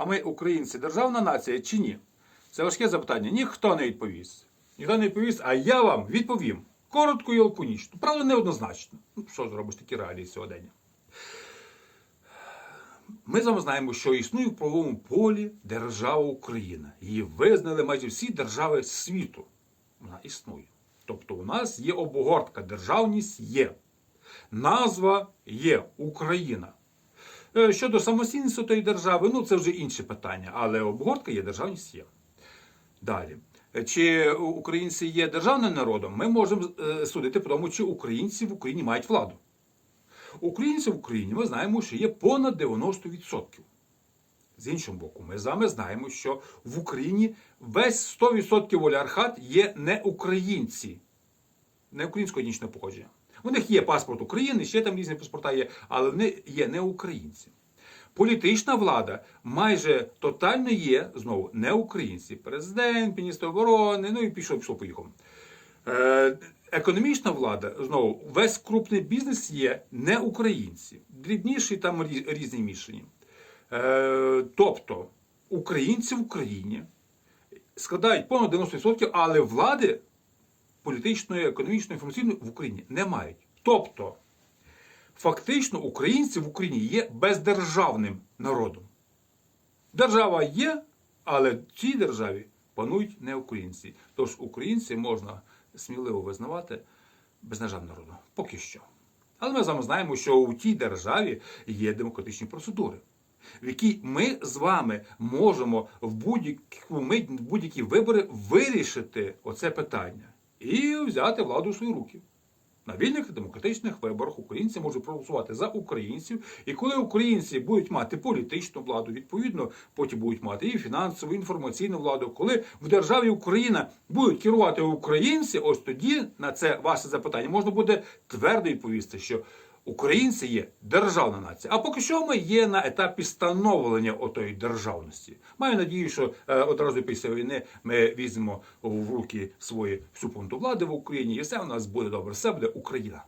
А ми, українці, державна нація чи ні? Це важке запитання. Ніхто не відповість. Ніхто не відповість, а я вам відповім. Коротко і лаконічно. Правда, неоднозначно. Ну, що зробиш такі реалії сьогодення? Ми з вами знаємо, що існує в правовому полі держава Україна. Її визнали майже всі держави світу. Вона існує. Тобто у нас є обгортка, державність є. Назва є Україна. Е, Щодо самостійності тої держави, ну це вже інше питання, але обгортка є, державність є. Далі. Е, Чи українці є державним народом, ми можемо е, судити по тому, чи українці в Україні мають владу. Українців в Україні ми знаємо, що є понад 90%. З іншого боку, ми з вами знаємо, що в Україні весь 100% олігархат є не українці, не українського етнічного походження. У них є паспорт України, ще там різні паспорта є, але вони є не українці. Політична влада майже тотально є знову не українці. Президент, міністр оборони, ну і пішов, пішов поїхав. Е, економічна влада, знову, весь крупний бізнес є не українці. Дрібніші там різні мішані. Е, тобто українці в Україні складають понад 90%, але влади політичної, економічної, інформаційної в Україні не мають. Тобто, фактично, українці в Україні є бездержавним народом. Держава є, але в цій державі панують не українці. Тож українці можна сміливо визнавати бездержавним народом. Поки що. Але ми з вами знаємо, що у тій державі є демократичні процедури, в якій ми з вами можемо в будь-які вибори вирішити оце питання і взяти владу в свої руки. На вільних демократичних виборах українці можуть проголосувати за українців, і коли українці будуть мати політичну владу, відповідно, потім будуть мати і фінансову, і інформаційну владу. Коли в державі Україна будуть керувати українці, ось тоді на це ваше запитання можна буде твердо відповісти, що українці є державна нація. А поки що ми є на етапі становлення отої державності. Маю надію, що е, одразу після війни ми візьмемо в руки свої всю пункту влади в Україні, і все у нас буде добре. Все буде Україна.